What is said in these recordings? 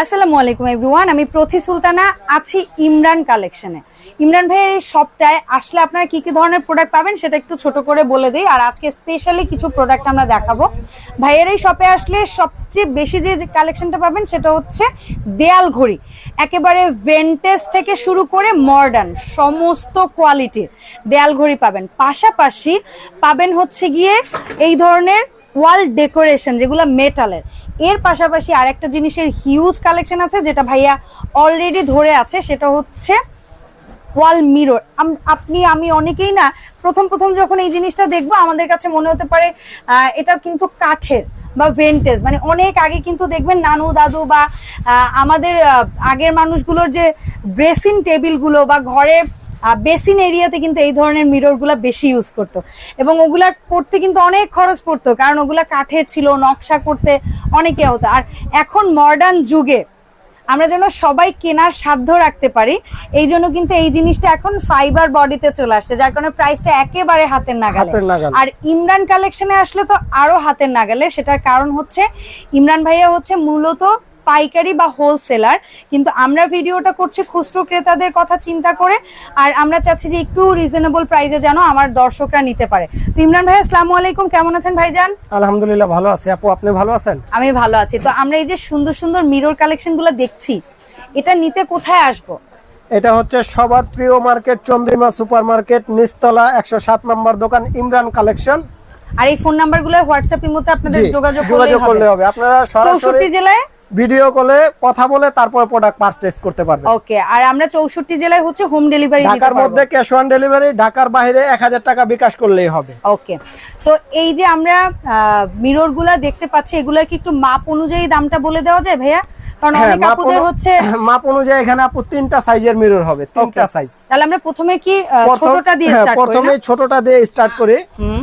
আসসালামু আলাইকুম এভরিওয়ান, আমি প্রতি সুলতানা আছি ইমরান কালেকশনে। ইমরান ভাইয়ের এই শপটায় আসলে আপনারা কি কি ধরনের প্রোডাক্ট পাবেন সেটা একটু ছোট করে বলে দিই, আর আজকে স্পেশালি কিছু প্রোডাক্ট আমরা দেখাবো। ভাইয়ের এই শপে আসলে সবচেয়ে বেশি যে কালেকশনটা পাবেন সেটা হচ্ছে দেয়াল ঘড়ি। একেবারে ভেন্টেজ থেকে শুরু করে মডার্ন সমস্ত কোয়ালিটির দেয়াল ঘড়ি পাবেন। পাশাপাশি পাবেন হচ্ছে গিয়ে এই ধরনের ওয়াল ডেকোরেশন, যেগুলো মেটালের। এর পাশাপাশি আরেকটা জিনিসের হিউজ কালেকশন আছে, যেটা ভাইয়া অলরেডি ধরে আছে, সেটা হচ্ছে ওয়াল মিরর। আপনি, আমি অনেকেই না, প্রথম প্রথম যখন এই জিনিসটা দেখব, আমাদের কাছে মনে হতে পারে এটা কিন্তু কাঠের বা ভেন্টেজ মানে অনেক আগে কিন্তু দেখবেন নানু দাদু বা আমাদের আগের মানুষগুলোর যে ড্রেসিং টেবিলগুলো বা ঘরে বেসিন এরিয়াতে কিন্তু এই ধরনের মিররগুলো বেশি ইউজ করতো। এবং ওগুলা করতে কিন্তু অনেক খরচ পড়তো কারণ ওগুলা কাঠের ছিল নকশা করতে অনেকে হতো। আর এখন মডার্ন যুগে আমরা যেন সবাই কেনার সাধ্য রাখতে পারি এই জন্য কিন্তু এই জিনিসটা এখন ফাইবার বডিতে চলে আসছে যার কারণে প্রাইসটা একেবারে হাতের নাগালে। হাতের নাগালে। আর ইমরান কালেকশনে আসলে তো আরও হাতের নাগালে সেটার কারণ হচ্ছে ইমরান ভাইয়া হচ্ছে মূলত পাইকারি বা হোলসেলার কিন্তু আমরা ভিডিওটা করছি খুচরো ক্রেতাদের কথা চিন্তা করে আর আমরা চাচ্ছি যে একটু রিজনেবল প্রাইসে যেন আমার দর্শকরা নিতে পারে। তো ইমরান ভাই আসসালামু আলাইকুম কেমন আছেন ভাইজান? আলহামদুলিল্লাহ ভালো আছি। আপু আপনি ভালো আছেন? আমি ভালো আছি। তো আমরা এই যে সুন্দর সুন্দর মিরর কালেকশনগুলো দেখছি এটা নিতে কোথায় আসব? এটা হচ্ছে সবার প্রিয় মার্কেট চন্দ্রিমা সুপার মার্কেট নিচতলা একশো সাত নম্বর দোকান ইমরান কালেকশন আর এই ফোন নাম্বারগুলো হোয়াটসঅ্যাপ মধ্যে আপনাদের যোগাযোগ যোগাযোগ করলে হবে। আপনারা সরাসরি জেলায় ভিডিও কলে কথা বলে তারপর প্রোডাক্ট পারচেজ করতে পারবে। ওকে আর আমরা চৌষট্টি জেলায় হচ্ছে হোম ডেলিভারি ঢাকার মধ্যে ক্যাশ অন ডেলিভারি ঢাকার বাইরে এক হাজার টাকা বিকাশ করলেই হবে। ওকে তো এই যে আমরা মিররগুলা দেখতে পাচ্ছি এগুলার কি একটু মাপ অনুযায়ী দামটা বলে দেওয়া যায় ভাইয়া? কারণ হ্যাঁ অনেক আপুদের হচ্ছে মাপ অনুযায়ী এখানে আপু তিনটা সাইজের মিরর হবে তিনটা সাইজ তাহলে আমরা প্রথমে কি ছোটটা দিয়ে হ্যাঁ, স্টার্ট করি প্রথমে ছোটটা দিয়ে স্টার্ট করি। হুম।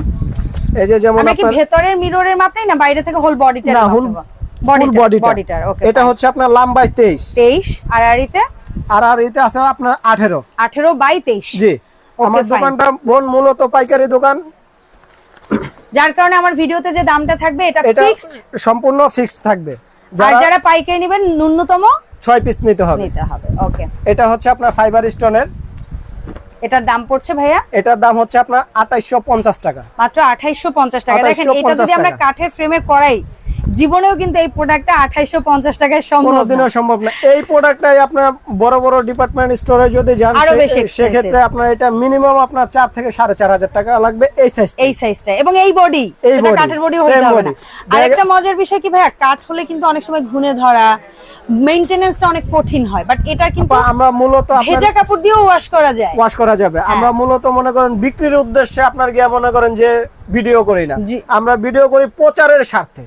এই যে যেমন আমরা কি ভেতরের মিররের মাপ নাই না বাইরে থেকে হোল বডিটা না ফুল বডিটা এটা হচ্ছে আপনার লাম্বাই তেইশ। 23 আর আড়িতে? আর আর এতে আছে আপনার আঠেরো। 18 বাই 23 জি আমার দোকানটা বোন মূলত পাইকারি দোকান। যার কারণে আমার ভিডিওতে যে দামটা থাকবে এটা ফিক্সড সম্পূর্ণ ফিক্সড থাকবে। আর যারা পাইকারি নেবেন ন্যূনতম ছয় পিস নিতে হবে। নিতে হবে ওকে এটা হচ্ছে আপনার ফাইবার স্টোনের এটার দাম পড়ছে ভাইয়া? এটার দাম হচ্ছে আপনার আঠাইশশো পঞ্চাশ টাকা। মাত্র আঠাইশো পঞ্চাশ টাকা। দেখেন এটা যদি আমরা কাঠের ফ্রেমে করাই জীবনেও কিন্তু এই প্রোডাক্টটা আঠাইশো পঞ্চাশ টাকায় সম্ভব না। কোনোদিনও সম্ভব না। এই প্রোডাক্টটাই আপনার বড় বড় ডিপার্টমেন্ট স্টোরে যদি যান। সেক্ষেত্রে আপনার এটা মিনিমাম আপনার চার থেকে সাড়ে চার হাজার টাকা লাগবে এই সাইজ এই সাইজটা এবং এই বডি কাঠের বডি হতে হবে না। আর একটা মজার বিষয় কি ভাইয়া কাঠ হলে কিন্তু অনেক সময় ঘুনে ধরা মেইনটেনেন্সটা অনেক কঠিন হয় বাট এটা কিন্তু আমরা মূলত ভেজা কাপড় দিয়েও ওয়াশ করা যায়। ওয়াশ করা যাবে। হ্যাঁ। আমরা মূলত মনে করেন বিক্রির উদ্দেশ্যে আপনার গিয়ে মনে করেন যে ভিডিও করি না। আমরা ভিডিও করি প্রচারের স্বার্থে।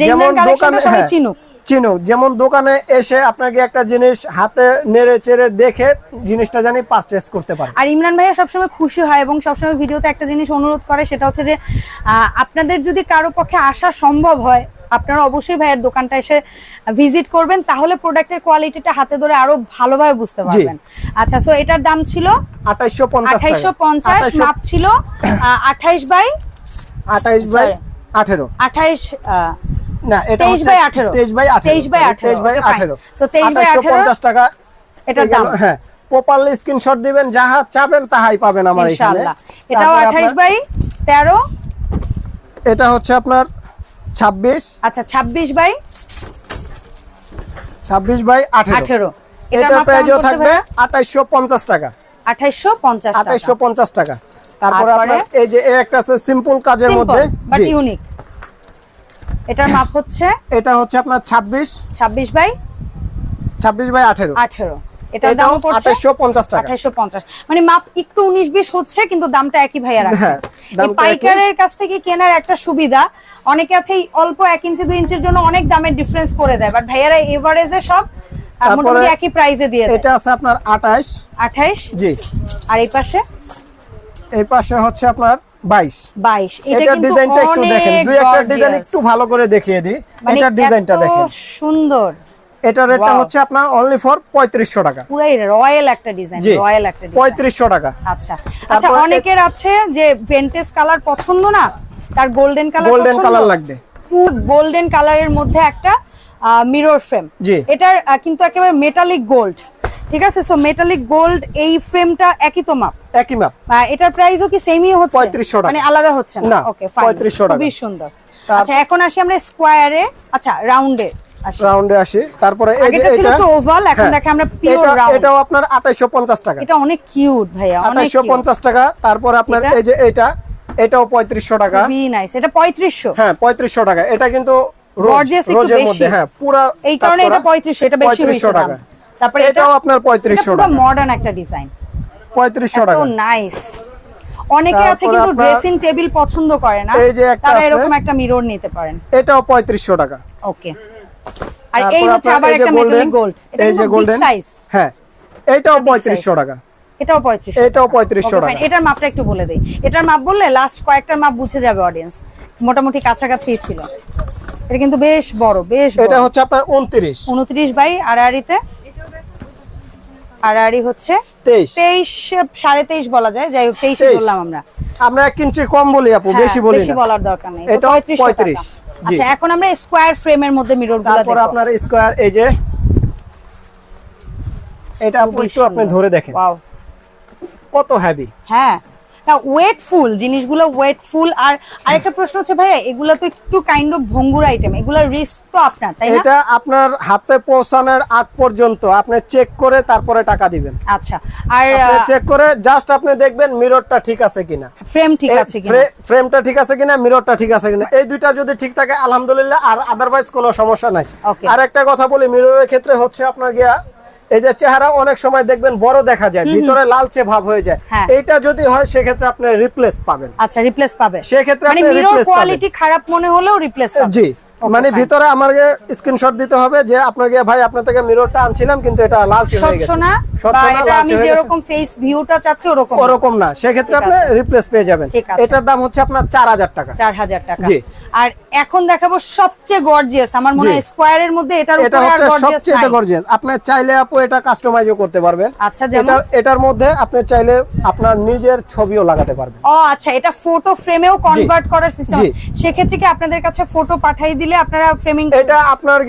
যেমন দোকানে- হ্যাঁ, চিনুক। চিনুক। যেমন দোকানে এসে আপনাকে একটা জিনিস হাতে নেড়ে চেড়ে দেখে জিনিসটা জানি পারচেস করতে পারে। আর ইমরান ভাইয়া সবসময় খুশি হয় এবং সবসময় ভিডিওতে একটা জিনিস অনুরোধ করে সেটা হচ্ছে যে আপনাদের যদি কারও পক্ষে আসা সম্ভব হয় আপনারা অবশ্যই ভাইয়ের দোকানটা এসে ভিজিট করবেন তাহলে প্রোডাক্টের কোয়ালিটিটা হাতে ধরে আরও ভালোভাবে বুঝতে পারবেন। আচ্ছা সো এটার দাম ছিল আঠাইশো পঞ্চাশ মাপ ছিল আঠাইশ বাই আঠাইশ বাই Sorry। আঠেরো। আঠাইশ না এটা 23 বাই 18 তেইশ বাই আঠেরো 23 বাই 18 তেইশ বাই আঠেরো। So 23 বাই 18 পঞ্চাশ টাকা এটার দাম। হ্যাঁ প্রপারলি স্ক্রিনশট দিবেন যাহা চাবেন তাহাই পাবেন আমার এখানে। ইনশাআল্লাহ। এটাও তারপরে আঠাইশ আপনার- বাই তেরো। এটা হচ্ছে আপনার ছাব্বিশ। আচ্ছা ছাব্বিশ বাই ছাব্বিশ বাই আঠেরো। আঠেরো। এটা প্রাইজও থাকবে আঠাইশশো পঞ্চাশ টাকা। আঠাইশো পঞ্চাশ আঠাইশশো পঞ্চাশ টাকা। তারপরে? আপনার এই যে একটা আছে সিম্পল কাজের মধ্যে। বাট ইউনিক এটার মাপ হচ্ছে? এটা হচ্ছে আপনার ছাব্বিশ। ছাব্বিশ বাই ছাব্বিশ বাই আঠেরো। আঠেরো। এটার দাম পড়ছে আঠাইশশো পঞ্চাশ টাকা। আঠাইশো পঞ্চাশ। মানে মাপ একটু উনিশ বিশ হচ্ছে কিন্তু দামটা একই ভাইয়া রাখছে। হ্যাঁ, এই পাইকারের কাছ থেকে কেনার একটা সুবিধা অনেকে আছে এই অল্প এক ইঞ্চি দুই ইঞ্চির জন্য অনেক দামের ডিফারেন্স করে দেয় বাট ভাইয়ারা এভারেজে সব মোটামুটি একই প্রাইসে দিয়ে দেয়। এটা আছে আপনার আঠাইশ আঠাইশ জি। আর এই পাশে? এই পাশে হচ্ছে আপনার এটা ডিজাইনটা একটু দেখেন দুই একটা ডিজাইন একটু ভালো করে দেখিয়ে দিই। মানে এটার ডিজাইনটা দেখেন। সুন্দর। রেটটা হচ্ছে আপনার অনলি ফর পঁয়ত্রিশশো টাকা। পুরাই রয়্যাল একটা ডিজাইন রয়্যাল একটা ডিজাইন পঁয়ত্রিশশো টাকা। আচ্ছা। আচ্ছা অনেকের আছে যে ভেন্টেজ কালার পছন্দ না তার গোল্ডেন কালার গোল্ডেন কালার লাগবে। গোল্ডেন কালারের মধ্যে একটা মিরর ফ্রেম। এটার কিন্তু একেবারে মেটালিক গোল্ড ঠিক আছে? সো মেটালিক গোল্ড এই ফ্রেমটা একই তো মাপ একই মাপ এটার প্রাইসও কি সেমই হচ্ছে? 3500 টাকা। মানে আলাদা হচ্ছে না? ওকে 3500 টাকা। খুবই সুন্দর। আচ্ছা এখন আসি আমরা স্কোয়ারে আচ্ছা রাউন্ডে আসি। রাউন্ডে আসি। তারপরে এই যে ছিল এটা ওভাল এখন হ্যাঁ, দেখে আমরা পিওর রাউন্ড এটাও আপনার 2850 টাকা। এটা অনেক কিউট ভাইয়া অনেক আঠাইশো পঞ্চাশ টাকা। তারপরে আপনার এটা? এই যে এটা এটাও পঁয়ত্রিশশো টাকা। খুবই নাইস এটা পঁয়ত্রিশশো। হ্যাঁ পঁয়ত্রিশশো টাকা। এটা কিন্তু রোজ- রোজের মধ্যে হ্যাঁ পুরা এই কারণে এটা পঁয়ত্রিশশো এটা বেশি 3500 হয়েছে টাকা। তারপরে এটাও আপনার এটা পঁয়ত্রিশশো পুরো টাকা। মডার্ন একটা ডিজাইন পঁয়ত্রিশশো এত টাকা। নাইস অনেকে আছে কিন্তু ড্রেসিং টেবিল পছন্দ করে না। এই যে একটা তারা আছে। এরকম একটা মিরর নিতে পারেন। এটাও পঁয়ত্রিশশো টাকা। ওকে আর এই হচ্ছে আবার একটা মেটালিক গোল্ড এটা এই যে golden, সাইজ হ্যাঁ এটাও big পঁয়ত্রিশশো size। টাকা। এটাও পঁয়ত্রিশশো এটাও 3500 টাকা। এটার মাপটা একটু বলে দেই। এটার মাপ বললে লাস্ট কয়েকটার মাপ বুঝে যাবে অডিয়েন্স মোটামুটি কাছাকাছি ছিল। এটা কিন্তু বেশ বড় বেশ এটা হচ্ছে আপনার উনত্রিশ। উনত্রিশ বাই আড়াআড়িতে আড়াআড়ি হচ্ছে তেইশ। তেইশ সাড়ে তেইশ বলা যায়। যাই হোক তেইশে। 23 বললাম আমরা। আমরা এক কম বলি আপু হ্যাঁ, বেশি বলি বেশি বলার দরকার নেই। এটা 35 35 আচ্ছা এখন আমরা স্কোয়ার ফ্রেমের মধ্যে মিররগুলো তারপর আপনার স্কোয়ার এই যে এটা আপু একটু আপনি ধরে দেখেন। ওয়াও কত হেভি হ্যাঁ। না ওয়েটফুল জিনিসগুলো ওয়েটফুল আর আরেকটা প্রশ্ন হচ্ছে ভাইয়া এগুলো তো একটু কাইন্ড অফ ভঙ্গুর আইটেম এগুলোর রিস্ক তো আপনার তাই না? এটা আপনার হাতে পৌঁছানোর আগ পর্যন্ত আপনি চেক করে তারপরে টাকা দিবেন। আচ্ছা আর চেক করে জাস্ট আপনি দেখবেন মিররটা ঠিক আছে কিনা। ফ্রেম ঠিক আছে কিনা। ফ্রেমটা ঠিক আছে কিনা মিররটা ঠিক আছে কিনা। এই দুইটা যদি ঠিক থাকে আলহামদুলিল্লাহ আর আদারওয়াইজ কোনো সমস্যা নাই। আর একটা কথা বলি মিররের ক্ষেত্রে হচ্ছে আপনার গিয়া এই যে চেহারা অনেক সময় দেখবেন বড় দেখা যায় ভিতরে লালচে ভাব হয়ে যায়। এটা যদি হয় সেক্ষেত্রে আপনি রিপ্লেস পাবেন। আচ্ছা রিপ্লেস পাবে সেক্ষেত্রে মানে আপনি মিরর কোয়ালিটি খারাপ মনে হলেও রিপ্লেস পাবেন। জি মানে ভিতরে আমাকে স্ক্রিনশট দিতে হবে যে আপনাকে ভাই আপনার থেকে মিররটা আনছিলাম কিন্তু এটা লালচে হয়ে গেছে। না এটা আমি যেরকম ফেস ভিউটা চাচ্ছি ওরকম ওরকম না। সেক্ষেত্রে ঠিক আপনি রিপ্লেস পেয়ে যাবেন। এটার দাম হচ্ছে আপনার চার হাজার টাকা। চার হাজার টাকা। জি। আর এখন দেখাবো সবচেয়ে গর্জিয়াস আমার মনে। হয় স্কোয়ারের মধ্যে এটার উপরে আর হচ্ছে সবচেয়ে গর্জিয়াস আপনি চাইলে আপু এটা কাস্টমাইজও করতে পারবেন। আচ্ছা যেমন? এটা এটার মধ্যে আপনি চাইলে আপনার নিজের ছবিও লাগাতে পারবেন। ও আচ্ছা এটা ফটো ফ্রেমেও কনভার্ট করার সিস্টেম। সেক্ষেত্রে কি আপনাদের কাছে ফটো দিলে আপনারা ফ্রেমিং এটা আপনার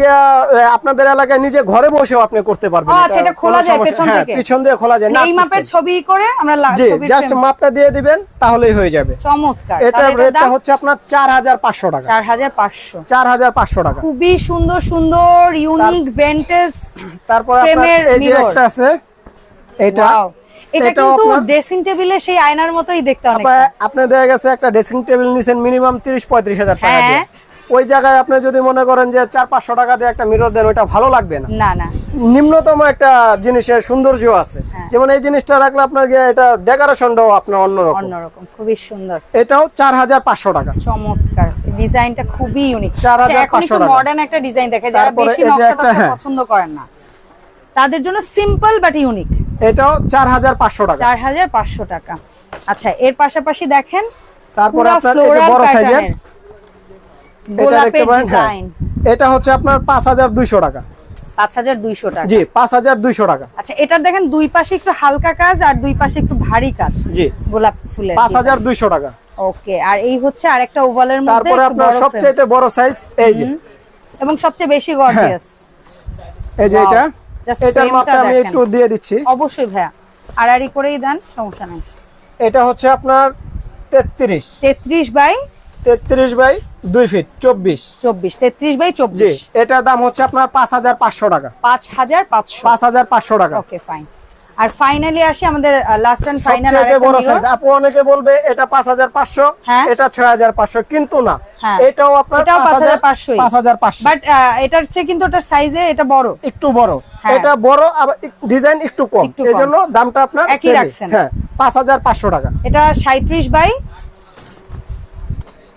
আপনাদের এলাকায় নিজে ঘরে বসেও আপনি করতে পারবেন। আচ্ছা, এটা খোলা যায় পেছন হ্যাঁ, থেকে? পিছন দিয়ে খোলা যায়। এই মাপের ছবি করে আমরা জি জাস্ট মাপটা দিয়ে দিবেন তাহলেই হয়ে যাবে। চমৎকার। এটার রেটটা হচ্ছে আপনার চার হাজার পাঁচশো টাকা। চার হাজার পাঁচশো। চার হাজার পাঁচশো টাকা। খুবই সুন্দর সুন্দর ইউনিক ভেন্টেজ তারপর আপনার এই যে একটা আছে এটা এটা কিন্তু ড্রেসিং টেবিলে সেই আয়নার মতোই দেখতে অনেক আপনি- দেখা গেছে একটা ড্রেসিং টেবিল নিছেন মিনিমাম তিরিশ পঁয়ত্রিশ হাজার টাকা হ্যাঁ। দিয়ে। ওই জায়গায় আপনি যদি মনে করেন যে চার পাঁচশো টাকা দিয়ে একটা মিরর দেন ওইটা ভালো লাগবে না। না না। নিম্নতম একটা জিনিসের সৌন্দর্য আছে। হ্যাঁ। যেমন এই জিনিসটা রাখলে আপনার গিয়ে এটা ডেকোরেশনটাও আপনার অন্যরকম। অন্যরকম খুবই সুন্দর। এটাও চার হাজার পাঁচশো টাকা। চমৎকার ডিজাইনটা খুবই ইউনিক চার হাজার পাঁচশো মডার্ন একটা ডিজাইন দেখে যারা বেশি এই যে নকশা একটা, টকশা হ্যাঁ। পছন্দ করেন না তাদের জন্য সিম্পল বাট ইউনিক এটাও চার হাজার পাঁচশো টাকা। চার হাজার পাঁচশো টাকা। আচ্ছা এর পাশাপাশি দেখেন তারপরে আপনার বড় সাইজের এটা দেখতে পারেন? হ্যাঁ। এটা হচ্ছে আপনার পাঁচ হাজার দুইশো টাকা। পাঁচ হাজার দুইশো টাকা। জি পাঁচ হাজার দুইশো টাকা। আচ্ছা এটার দেখেন দুই পাশে একটু হালকা কাজ আর দুই পাশে একটু ভারী কাজ। জি। গোলাপ ফুলের পাঁচ হাজার দুইশো টাকা। ওকে আর এই হচ্ছে আরেকটা ওভালের মধ্যে তারপরে আপনার সবচেয়ে বড় সাইজ এই যে। এবং সবচেয়ে বেশি গর্জিয়াস এই যে এটা। এটার মাপটা আমি একটু দিয়ে দিচ্ছি। অবশ্যই ভাইয়া আড়াআড়ি করেই দেন সমস্যা নাই। এটা হচ্ছে আপনার তেত্রিশ। তেত্রিশ বাই তেত্রিশ বাই দুই ফিট চব্বিশ। চব্বিশ তেত্রিশ বাই চব্বিশ। এটার দাম হচ্ছে আপনার পাঁচ হাজার পাঁচশো টাকা। পাঁচ হাজার পাঁচশো। পাঁচ হাজার পাঁচশো টাকা। ওকে ফাইন আর ফাইনালি আসি আমাদের লাস্ট এন্ড ফাইনাল সবচেয়ে বড় সাইজ আপু অনেকে বলবে এটা পাঁচ হাজার পাঁচশো হ্যাঁ। এটা ছয় হাজার পাঁচশো কিন্তু না। হ্যাঁ। এটাও আপনার এটাও পাঁচ হাজার 5500 পাঁচ হাজার পাঁচশো। বাট এটার চেয়ে কিন্তু ওটার সাইজে এটা বড়। একটু বড়। হ্যাঁ। এটা বড় আবার ডিজাইন একটু কম। একটু এই জন্য দামটা আপনার একই। রাখছেন। হ্যাঁ পাঁচ হাজার পাঁচশো টাকা। এটা সাঁত্রিশ বাই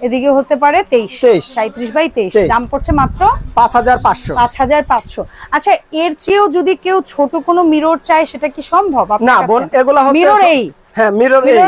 এদিকে হতে পারে তেইশ। 23 সাঁত্রিশ বাই তেইশ। দাম পড়ছে মাত্র পাঁচ হাজার পাঁচশো। পাঁচ হাজার পাঁচশো। আচ্ছা এর চেয়েও যদি কেউ ছোট কোনো মিরর চায় সেটা কি সম্ভব না বোন এগুলা মিরর এই। হ্যাঁ মিরর এই।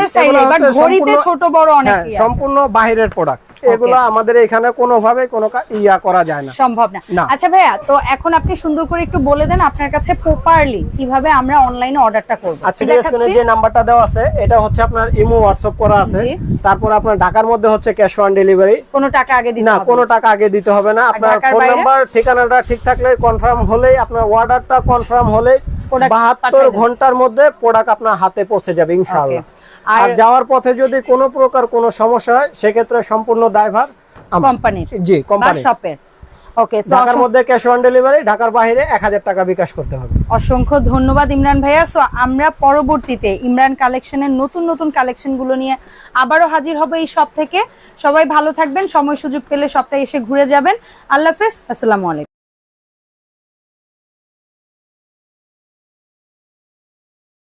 ঘড়িতে ছোট বড় হ্যাঁ অনেক সম্পূর্ণ বাহিরের প্রোডাক্ট এগুলো আমাদের এখানে কোনোভাবে কোনো ইয়া করা যায় না। সম্ভব না। আচ্ছা ভাইয়া তো এখন আপনি সুন্দর করে একটু বলে দেন আপনার কাছে প্রপারলি কীভাবে আমরা অনলাইনে অর্ডারটা করব। আচ্ছা স্ক্রিনে যে নাম্বারটা দেওয়া আছে এটা হচ্ছে আপনার ইমো হোয়াটসঅ্যাপ করা আছে। তারপর আপনার ঢাকার মধ্যে হচ্ছে ক্যাশ অন ডেলিভারি কোনো টাকা আগে দিতে না কোনো টাকা আগে দিতে হবে না। আপনার ফোন নাম্বার ঠিকানাটা ঠিক থাকলে কনফার্ম হলেই আপনার অর্ডারটা কনফার্ম হলেই Product বাহাত্তর ঘণ্টার মধ্যে প্রোডাক্ট আপনার হাতে পৌঁছে যাবে ইনশাআল্লাহ. আর- যাওয়ার পথে যদি কোনো প্রকার কোনো সমস্যা হয় সেক্ষেত্রে সম্পূর্ণ দায়ভার কোম্পানির জি কোম্পানি শপের। ওকে ঢাকার মধ্যে ক্যাশ অন ডেলিভারি ঢাকার বাইরে এক হাজার টাকা বিকাশ করতে হবে। অসংখ্য ধন্যবাদ ইমরান ভাইয়া। সো আমরা পরবর্তীতে ইমরান কালেকশনের নতুন নতুন কালেকশনগুলো নিয়ে আবারও হাজির হব এই সব থেকে সবাই ভালো থাকবেন সময় সুযোগ পেলে সবটাই এসে ঘুরে যাবেন। আল্লাহ হাফেজ আসসালামু আলাইকুম।